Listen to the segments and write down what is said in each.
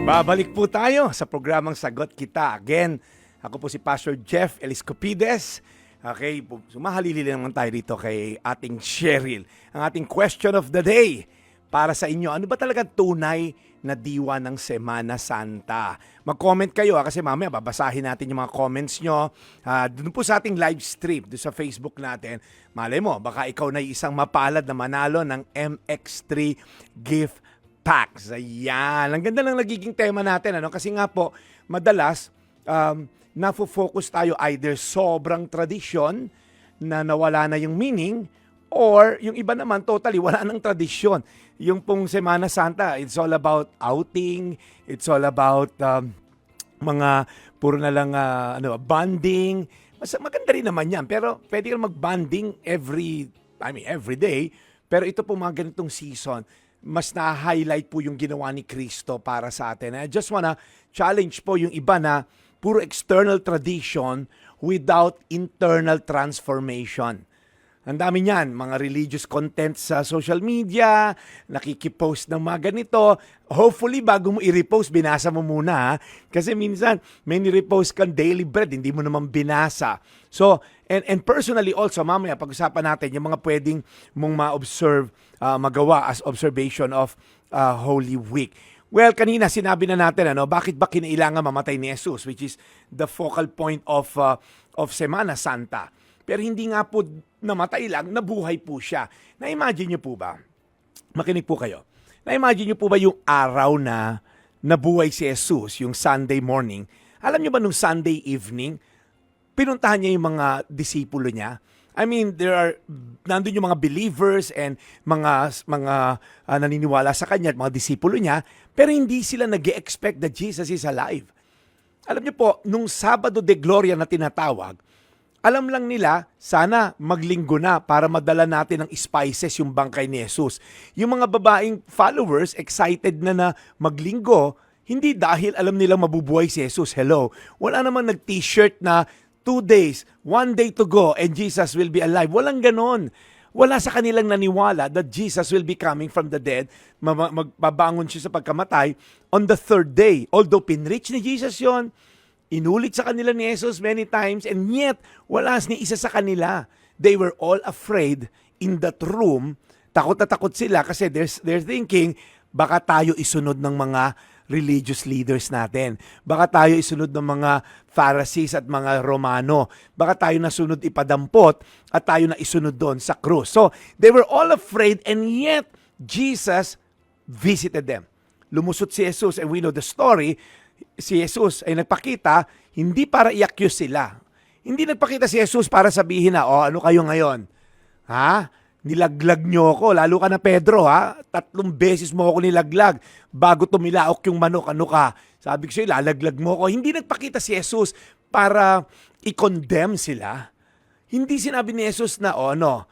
Babalik po tayo sa programang Sagot Kita. Again, ako po si Pastor Jeff Eliscopides. Okay, sumahalili naman tayo dito kay ating Cheryl. Ang ating question of the day para sa inyo. Ano ba talaga tunay na diwa ng Semana Santa? Mag-comment kayo ha, kasi mamaya babasahin natin yung mga comments nyo. Ah, doon po sa ating live stream, doon sa Facebook natin. Malay mo, baka ikaw na isang mapalad na manalo ng MX3 gift packs. Ayan. Ang ganda ng nagiging tema natin. Ano? Kasi nga po, madalas, um, nafo-focus tayo either sobrang tradisyon na nawala na yung meaning or yung iba naman totally wala nang tradisyon. Yung pong Semana Santa, it's all about outing, it's all about um, mga puro na lang ah, ano, bonding. Mas maganda rin naman 'yan, pero pwede kang mag-bonding every I mean every day, pero ito po mga ganitong season, mas na-highlight po yung ginawa ni Kristo para sa atin. I just wanna challenge po yung iba na puro external tradition without internal transformation. Ang dami niyan, mga religious content sa social media, nakikipost ng mga ganito. Hopefully, bago mo i-repost, binasa mo muna. ha? Kasi minsan, may ni-repost kang daily bread, hindi mo naman binasa. So, and, and personally also, mamaya, pag-usapan natin yung mga pwedeng mong ma-observe, ah, magawa as observation of ah, Holy Week. Well, kanina sinabi na natin ano, bakit ba kinailangan mamatay ni Jesus, which is the focal point of uh, of Semana Santa. Pero hindi nga po namatay lang, nabuhay po siya. Na-imagine niyo po ba? Makinig po kayo. Na-imagine niyo po ba yung araw na nabuhay si Jesus, yung Sunday morning? Alam niyo ba nung Sunday evening, pinuntahan niya yung mga disipulo niya. I mean, there are nandun yung mga believers and mga mga ah, naniniwala sa kanya at mga disipulo niya, pero hindi sila nag expect that Jesus is alive. Alam niyo po, nung Sabado de Gloria na tinatawag, alam lang nila, sana maglinggo na para madala natin ng spices yung bangkay ni Jesus. Yung mga babaeng followers, excited na na maglinggo, hindi dahil alam nilang mabubuhay si Jesus. Hello. Wala namang nag-t-shirt na two days, one day to go, and Jesus will be alive. Walang ganon. Wala sa kanilang naniwala that Jesus will be coming from the dead, magbabangon siya sa pagkamatay on the third day. Although pinreach ni Jesus yon, inulit sa kanila ni Jesus many times, and yet wala ni isa sa kanila. They were all afraid in that room. Takot na takot sila kasi they're, they're thinking, baka tayo isunod ng mga religious leaders natin. Baka tayo isunod ng mga Pharisees at mga Romano. Baka tayo nasunod ipadampot at tayo na isunod doon sa krus. So, they were all afraid and yet Jesus visited them. Lumusot si Jesus and we know the story. Si Jesus ay nagpakita hindi para i-accuse sila. Hindi nagpakita si Jesus para sabihin na, oh, ano kayo ngayon? Ha? Nilaglag nyo ako, lalo ka na Pedro ha. Tatlong beses mo ako nilaglag bago tumilaok yung manok, ano ka? Sabi ko sa'yo, lalaglag mo ako. Hindi nagpakita si Jesus para i-condemn sila. Hindi sinabi ni Jesus na, oh ano,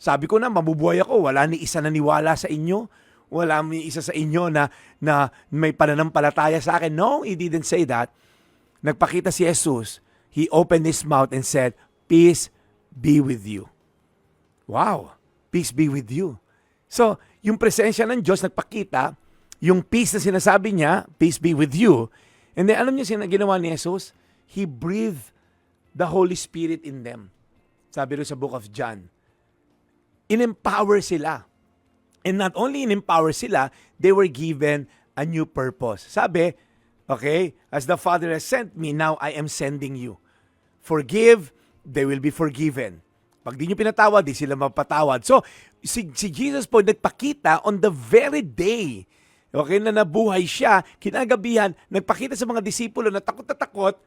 sabi ko na, mabubuhay ako, wala ni isa naniwala sa inyo. Wala ni isa sa inyo na, na may pananampalataya sa akin. No, he didn't say that. Nagpakita si Jesus. He opened his mouth and said, Peace be with you. Wow, peace be with you. So, yung presensya ng Diyos nagpakita, yung peace na sinasabi niya, peace be with you. And then, alam niyo sino ginawa ni Jesus? He breathed the Holy Spirit in them. Sabi rin sa book of John. In-empower sila. And not only in-empower sila, they were given a new purpose. Sabi, okay, as the Father has sent me, now I am sending you. Forgive, they will be forgiven. Pag di nyo pinatawad, di sila mapatawad. So, si, si Jesus po nagpakita on the very day okay, na nabuhay siya, kinagabihan, nagpakita sa mga disipulo na takot na takot,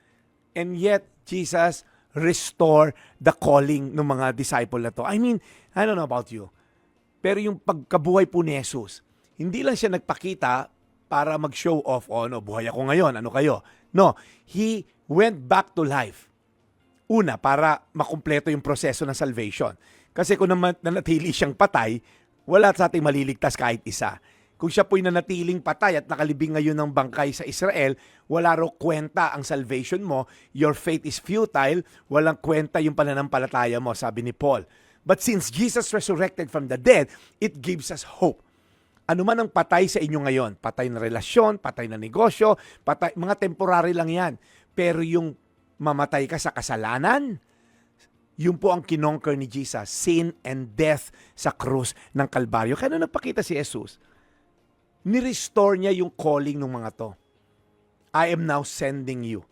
and yet Jesus restore the calling ng mga disciple na to. I mean, I don't know about you, pero yung pagkabuhay po ni Jesus, hindi lang siya nagpakita para mag-show off, oh no, buhay ako ngayon, ano kayo? No, He went back to life. Una, para makumpleto yung proseso ng salvation. Kasi kung naman nanatili siyang patay, wala sa ating maliligtas kahit isa. Kung siya po'y nanatiling patay at nakalibing ngayon ng bangkay sa Israel, wala ro kwenta ang salvation mo, your faith is futile, walang kwenta yung pananampalataya mo, sabi ni Paul. But since Jesus resurrected from the dead, it gives us hope. ano man ang patay sa inyo ngayon, patay na relasyon, patay na negosyo, patay, mga temporary lang yan. Pero yung mamatay ka sa kasalanan, yun po ang kinonquer ni Jesus, sin and death sa krus ng Kalbaryo. Kaya nung nagpakita si Jesus, ni-restore niya yung calling ng mga to. I am now sending you.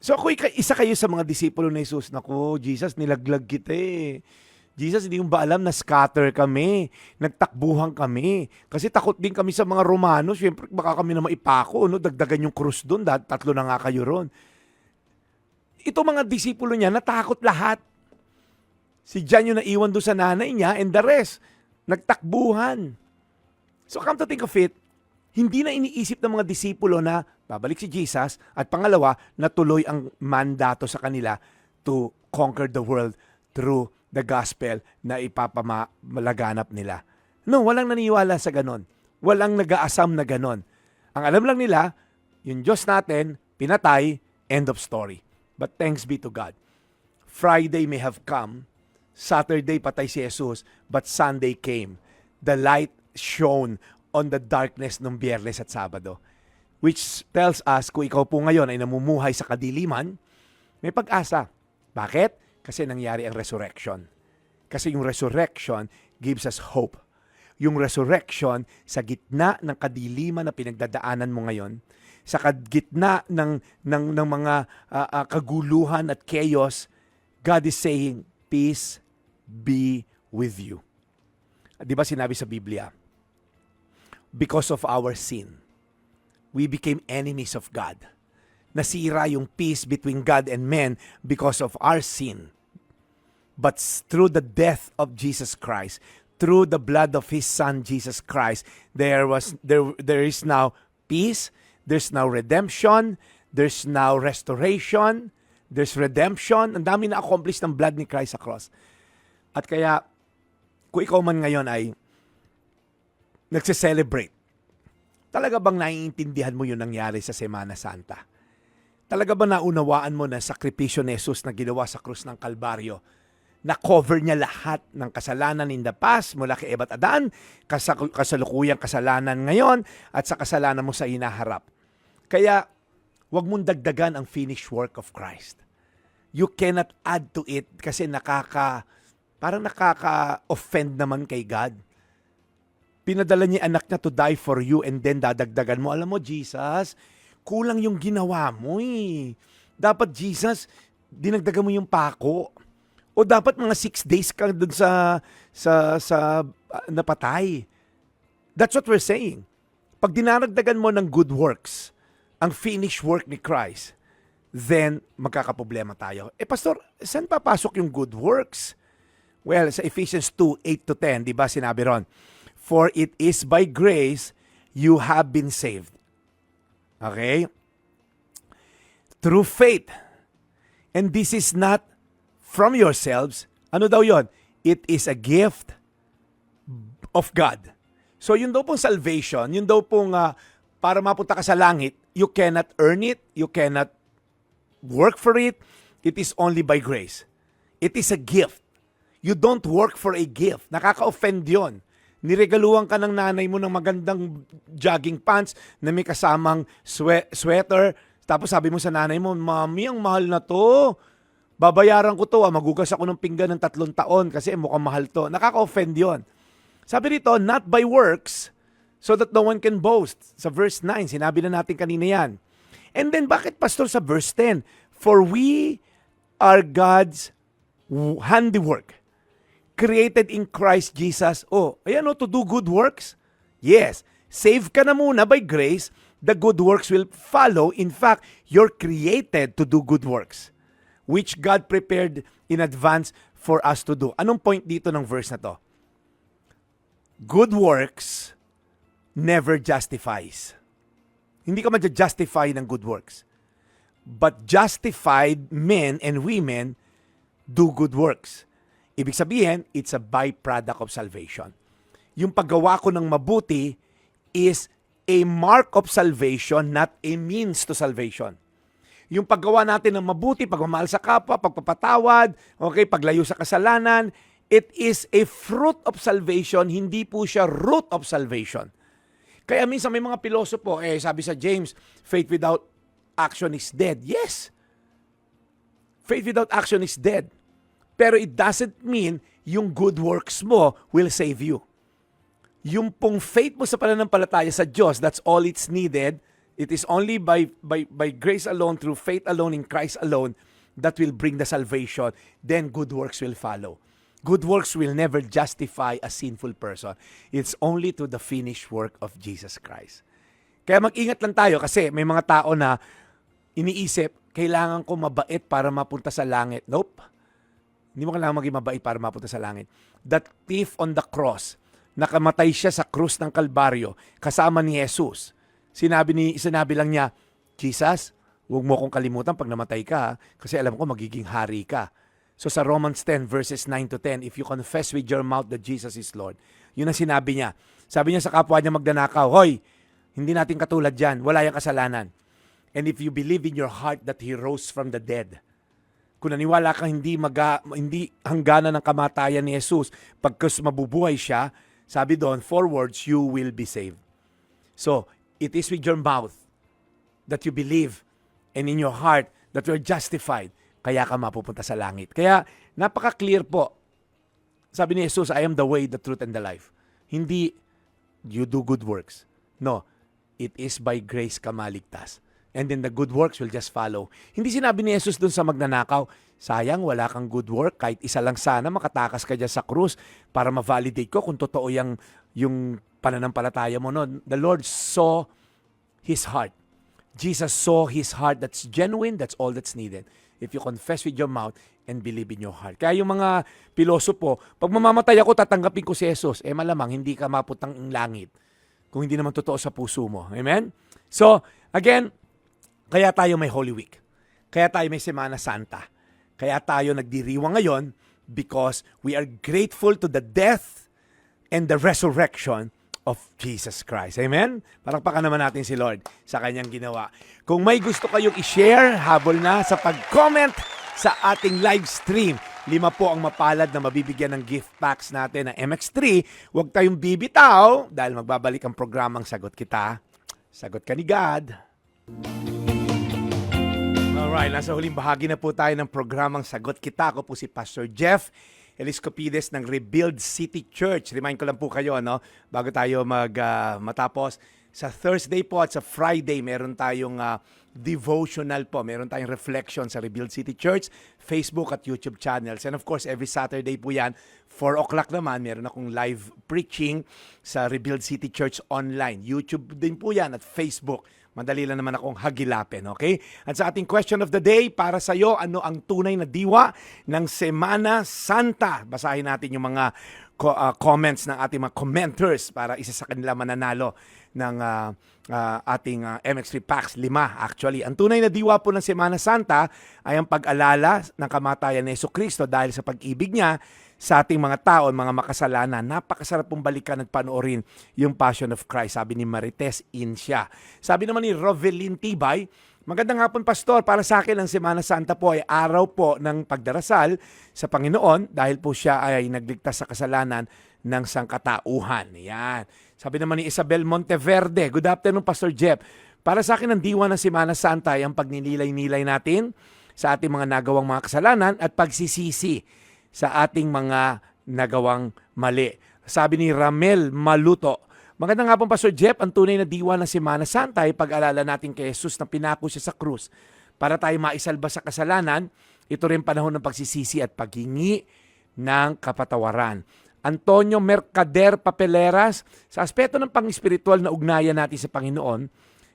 So ako isa kayo sa mga disipulo ni Jesus. Naku, Jesus, nilaglag kita eh. Jesus, hindi mo ba alam na scatter kami? Nagtakbuhan kami. Kasi takot din kami sa mga Romano. Siyempre, baka kami na maipako. No? Dagdagan yung krus doon. Tatlo na nga kayo ron. Ito mga disipulo niya, natakot lahat. Si John yung naiwan doon sa nanay niya and the rest, nagtakbuhan. So come to think of it, hindi na iniisip ng mga disipulo na babalik si Jesus at pangalawa, natuloy ang mandato sa kanila to conquer the world through the gospel na ipapamalaganap nila. No, walang naniniwala sa ganon. Walang nag-aasam na ganon. Ang alam lang nila, yung Diyos natin, pinatay, end of story. But thanks be to God. Friday may have come, Saturday patay si Jesus, but Sunday came. The light shone on the darkness ng biyernes at sabado. Which tells us, kung ikaw po ngayon ay namumuhay sa kadiliman, may pag-asa. Bakit? Kasi nangyari ang resurrection. Kasi yung resurrection gives us hope. Yung resurrection sa gitna ng kadiliman na pinagdadaanan mo ngayon, sa gitna ng, ng, ng mga ah, ah, kaguluhan at chaos, God is saying, peace be with you. Di ba sinabi sa Biblia? Because of our sin, we became enemies of God. Nasira yung peace between God and men because of our sin. But through the death of Jesus Christ, through the blood of His Son Jesus Christ, there was there there is now peace. There's now redemption. There's now restoration. There's redemption. Ang dami na accomplish ng blood ni Christ sa cross. At kaya, kung ikaw man ngayon ay nagse-celebrate, talaga bang naiintindihan mo yung nangyari sa Semana Santa? Talaga ba naunawaan mo na sakripisyo ni Jesus na ginawa sa krus ng Kalbaryo? Na cover niya lahat ng kasalanan in the past mula kay Eva at Adan, kasa- kasalukuyang kasalanan ngayon, at sa kasalanan mo sa inaharap. Kaya, wag mong dagdagan ang finished work of Christ. You cannot add to it kasi nakaka, parang nakaka-offend naman kay God pinadala niya anak niya to die for you and then dadagdagan mo. Alam mo, Jesus, kulang yung ginawa mo eh. Dapat, Jesus, dinagdagan mo yung pako. O dapat mga six days ka dun sa, sa, sa ah, napatay. That's what we're saying. Pag dinaragdagan mo ng good works, ang finished work ni Christ, then magkakaproblema tayo. Eh, Pastor, saan papasok yung good works? Well, sa Ephesians 2, 8 to 10, di ba sinabi ron, For it is by grace you have been saved. Okay? Through faith. And this is not from yourselves. Ano daw yon? It is a gift of God. So yun daw pong salvation, yun daw pong ah, para mapunta ka sa langit, you cannot earn it, you cannot work for it. It is only by grace. It is a gift. You don't work for a gift. Nakaka-offend yon. Niregaluhan ka ng nanay mo ng magandang jogging pants na may kasamang swe- sweater. Tapos sabi mo sa nanay mo, Mami, ang mahal na to. Babayaran ko to. Ah. Magugas ako ng pinggan ng tatlong taon kasi mukhang mahal to. Nakaka-offend yon. Sabi dito, not by works, so that no one can boast. Sa verse 9, sinabi na natin kanina yan. And then, bakit pastor sa verse 10? For we are God's handiwork, created in Christ Jesus. Oh, ayan o, to do good works? Yes. Save ka na muna by grace, the good works will follow. In fact, you're created to do good works, which God prepared in advance for us to do. Anong point dito ng verse na to? good works never justifies. Hindi ka ma-justify ng good works. But justified men and women do good works. Ibig sabihin, it's a byproduct of salvation. Yung paggawa ko ng mabuti is a mark of salvation, not a means to salvation. Yung paggawa natin ng mabuti, pagmamahal sa kapwa, pagpapatawad, okay, paglayo sa kasalanan, It is a fruit of salvation, hindi po siya root of salvation. Kaya minsan may mga pilosopo, eh sabi sa James, faith without action is dead. Yes. Faith without action is dead. Pero it doesn't mean yung good works mo will save you. Yung pong faith mo sa pananampalataya sa Diyos, that's all it's needed. It is only by, by, by grace alone, through faith alone, in Christ alone, that will bring the salvation. Then good works will follow. Good works will never justify a sinful person. It's only to the finished work of Jesus Christ. Kaya mag-ingat lang tayo kasi may mga tao na iniisip, kailangan ko mabait para mapunta sa langit. Nope. Hindi mo kailangan maging mabait para mapunta sa langit. That thief on the cross, nakamatay siya sa krus ng Kalbaryo kasama ni Jesus. Sinabi, ni, sinabi lang niya, Jesus, huwag mo akong kalimutan pag namatay ka kasi alam ko magiging hari ka. So sa Romans 10 verses 9 to 10, if you confess with your mouth that Jesus is Lord, yun ang sinabi niya. Sabi niya sa kapwa niya magdanakaw, Hoy, hindi natin katulad dyan, wala yung kasalanan. And if you believe in your heart that He rose from the dead, kung naniwala kang hindi, maga, hindi hangganan ng kamatayan ni Jesus, pagkas mabubuhay siya, sabi doon, four words, you will be saved. So, it is with your mouth that you believe and in your heart that you are justified, kaya ka mapupunta sa langit. Kaya, napaka-clear po. Sabi ni Jesus, I am the way, the truth, and the life. Hindi, you do good works. No, it is by grace ka maligtas. And then the good works will just follow. Hindi sinabi ni Jesus dun sa magnanakaw, sayang wala kang good work, kahit isa lang sana makatakas ka dyan sa krus para ma-validate ko kung totoo yung, yung pananampalataya mo. No? The Lord saw His heart. Jesus saw His heart that's genuine, that's all that's needed. If you confess with your mouth and believe in your heart. Kaya yung mga pilosopo, pag mamamatay ako, tatanggapin ko si Jesus. Eh malamang, hindi ka maputang ng langit kung hindi naman totoo sa puso mo. Amen? So, again, kaya tayo may Holy Week. Kaya tayo may Semana Santa. Kaya tayo nagdiriwang ngayon because we are grateful to the death and the resurrection of Jesus Christ. Amen? Palakpakan naman natin si Lord sa kanyang ginawa. Kung may gusto kayong i-share, habol na sa pag-comment sa ating live stream. Lima po ang mapalad na mabibigyan ng gift packs natin ng MX3. Huwag tayong bibitaw dahil magbabalik ang programang Sagot Kita. Sagot ka ni God. Alright, nasa huling bahagi na po tayo ng programang Sagot Kita. Ako po si Pastor Jeff Eliscopides ng Rebuild City Church. Remind ko lang po kayo, no, bago tayo mag, ah, matapos, sa Thursday po at sa Friday, meron tayong ah, devotional po. Meron tayong reflection sa Rebuild City Church, Facebook at YouTube channels. And of course, every Saturday po yan, 4 o'clock naman, meron akong live preaching sa Rebuild City Church online. YouTube din po yan at Facebook. Madali lang naman akong hagilapin, okay? At sa ating question of the day, para sa iyo, ano ang tunay na diwa ng Semana Santa? Basahin natin yung mga co- ah, comments ng ating mga commenters para isa sa kanila mananalo ng ah, ah, ating ah, MX3 packs, lima actually. Ang tunay na diwa po ng Semana Santa ay ang pag-alala ng kamatayan ni Yeso Kristo dahil sa pag-ibig niya sa ating mga tao, mga makasalanan. Napakasarap pong balikan at panoorin yung Passion of Christ. Sabi ni Marites Insya. Sabi naman ni Rovelin Tibay, Magandang hapon, Pastor. Para sa akin, ang Semana Santa po ay araw po ng pagdarasal sa Panginoon dahil po siya ay nagligtas sa kasalanan ng sangkatauhan. Yan. Sabi naman ni Isabel Monteverde, Good afternoon, Pastor Jeff. Para sa akin, ang diwa ng Semana Santa ay ang pagninilay-nilay natin sa ating mga nagawang mga kasalanan at pagsisisi sa ating mga nagawang mali. Sabi ni Ramel Maluto, Magandang hapon, Pastor Jeff. Ang tunay na diwa ng Semana Santa ay pag-alala natin kay Jesus na pinako siya sa krus para tayo maisalba sa kasalanan. Ito rin panahon ng pagsisisi at paghingi ng kapatawaran. Antonio Mercader Papeleras, sa aspeto ng pang-espiritual na ugnayan natin sa Panginoon,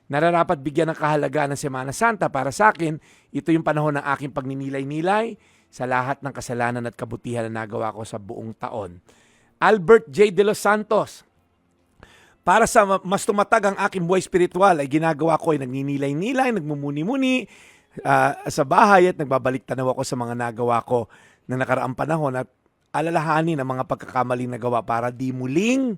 nararapat bigyan ng kahalagaan ng Semana Santa. Para sa akin, ito yung panahon ng aking pagninilay-nilay sa lahat ng kasalanan at kabutihan na nagawa ko sa buong taon. Albert J. De Los Santos, para sa ma- mas tumatag ang aking buhay spiritual ay ginagawa ko ay nagninilay-nilay, nagmumuni-muni ah, sa bahay at nagbabalik tanaw ako sa mga nagawa ko na nakaraang panahon at alalahanin ang mga pagkakamaling nagawa para di muling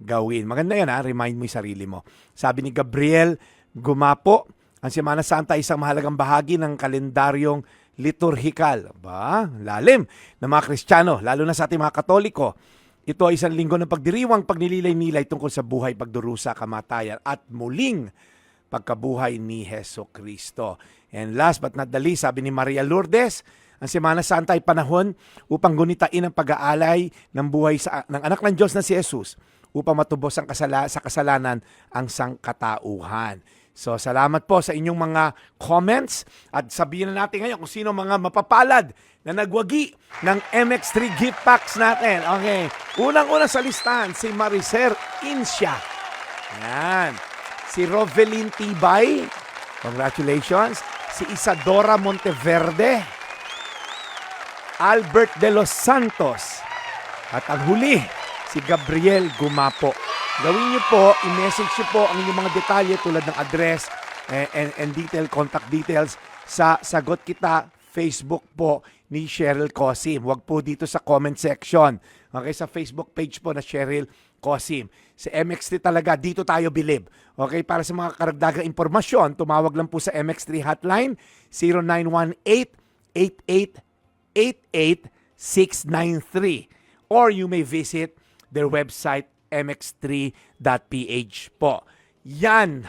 gawin. Maganda yan ha, remind mo yung sarili mo. Sabi ni Gabriel Gumapo, Ang Semana Santa ay isang mahalagang bahagi ng kalendaryong liturhikal. Ba? Lalim ng mga Kristiyano, lalo na sa ating mga Katoliko. Ito ay isang linggo ng pagdiriwang pagnililay-nilay tungkol sa buhay, pagdurusa, kamatayan at muling pagkabuhay ni Heso Kristo. And last but not the least, sabi ni Maria Lourdes, ang Semana Santa ay panahon upang gunitain ang pag-aalay ng buhay sa, ng anak ng Diyos na si Jesus upang matubos ang kasala, sa kasalanan ang sangkatauhan. So salamat po sa inyong mga comments at sabihin na natin ngayon kung sino mga mapapalad na nagwagi ng MX3 gift packs natin. Okay, unang-una sa listahan si Maricer Insya. Yan. Si Rovelyn Tibay. Congratulations. Si Isadora Monteverde. Albert de los Santos. At ang huli, si Gabriel Gumapo. Gawin niyo po, i-message niyo po ang inyong mga detalye tulad ng address and, and, and detail, contact details sa Sagot Kita Facebook po ni Cheryl Cosim. Huwag po dito sa comment section. Okay, sa Facebook page po na Cheryl Cosim. Sa MX3 talaga, dito tayo bilib. Okay, para sa mga karagdagang impormasyon, tumawag lang po sa MX3 hotline 0918-8888-693 or you may visit their website mx3.ph po. Yan.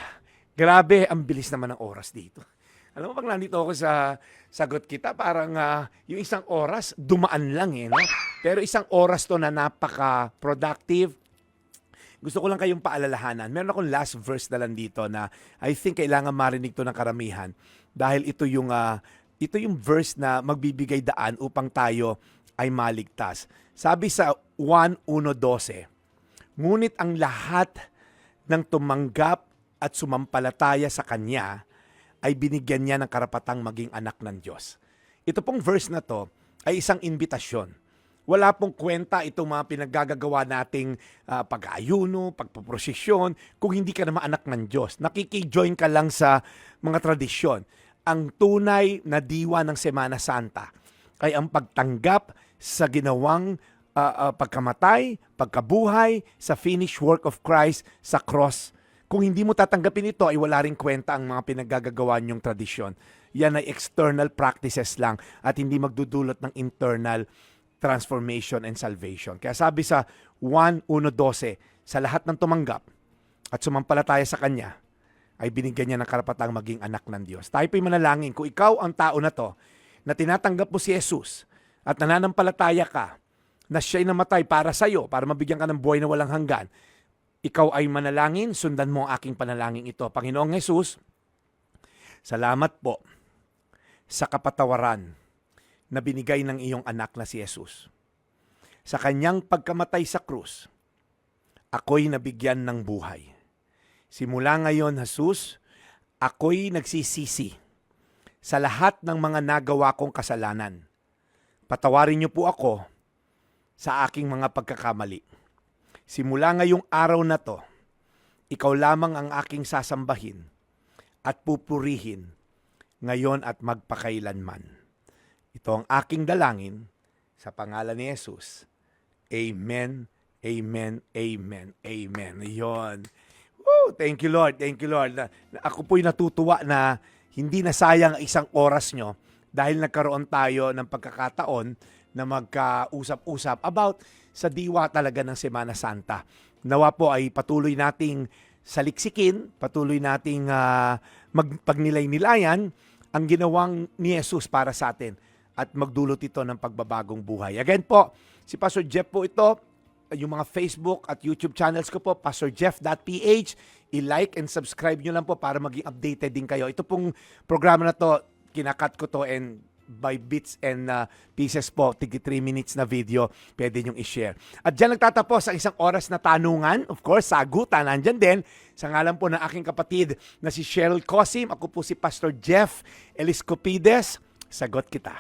Grabe, ang bilis naman ng oras dito. Alam mo, pag nandito ako sa sagot kita, parang ah, yung isang oras, dumaan lang eh. No? Pero isang oras to na napaka-productive, gusto ko lang kayong paalalahanan. Meron akong last verse na lang dito na I think kailangan marinig to ng karamihan dahil ito yung ah, ito yung verse na magbibigay daan upang tayo ay maligtas. Sabi sa 1.1.12, Ngunit ang lahat ng tumanggap at sumampalataya sa Kanya ay binigyan niya ng karapatang maging anak ng Diyos. Ito pong verse na to ay isang imbitasyon. Wala pong kwenta itong mga pinaggagawa nating ah, pag-ayuno, pagpoprosesyon, kung hindi ka naman anak ng Diyos. Nakikijoin ka lang sa mga tradisyon. Ang tunay na diwa ng Semana Santa ay ang pagtanggap sa ginawang ah, ah, pagkamatay, pagkabuhay, sa finished work of Christ sa cross. Kung hindi mo tatanggapin ito, ay wala rin kwenta ang mga pinaggagawa niyong tradisyon. Yan ay external practices lang at hindi magdudulot ng internal transformation and salvation. Kaya sabi sa 1.1.12, sa lahat ng tumanggap at sumampalataya sa Kanya, ay binigyan niya ng karapatang maging anak ng Diyos. Tayo po'y manalangin, kung ikaw ang tao na to, na tinatanggap mo si Jesus at nananampalataya ka na siya'y namatay para sa iyo, para mabigyan ka ng buhay na walang hanggan, ikaw ay manalangin, sundan mo ang aking panalangin ito. Panginoong Jesus, salamat po sa kapatawaran na binigay ng iyong anak na si Jesus. Sa kanyang pagkamatay sa krus, ako'y nabigyan ng buhay. Simula ngayon, Jesus, ako'y nagsisisi sa lahat ng mga nagawa kong kasalanan. Patawarin niyo po ako sa aking mga pagkakamali. Simula ngayong araw na to, ikaw lamang ang aking sasambahin at pupurihin ngayon at magpakailanman. Ito ang aking dalangin sa pangalan ni Jesus. Amen, amen, amen, amen. Yon. Woo, thank you Lord, thank you Lord. Na- na- Ako po'y natutuwa na hindi na sayang ang isang oras nyo dahil nagkaroon tayo ng pagkakataon na magkausap-usap about sa diwa talaga ng Semana Santa. Nawa po ay patuloy nating saliksikin, patuloy nating ah, magpagnilay-nilayan ang ginawang ni Jesus para sa atin at magdulot ito ng pagbabagong buhay. Again po, si Pastor Jeff po ito, yung mga Facebook at YouTube channels ko po, pastorjeff.ph. I-like and subscribe nyo lang po para maging updated din kayo. Ito pong programa na to, kinakat ko to and by bits and uh, pieces po, tigi 3 minutes na video, pwede nyong i-share. At dyan nagtatapos ang isang oras na tanungan, of course, sagutan, nandyan din, sa ngalan po ng aking kapatid na si Cheryl Cosim, ako po si Pastor Jeff Eliscopides, sagot kita.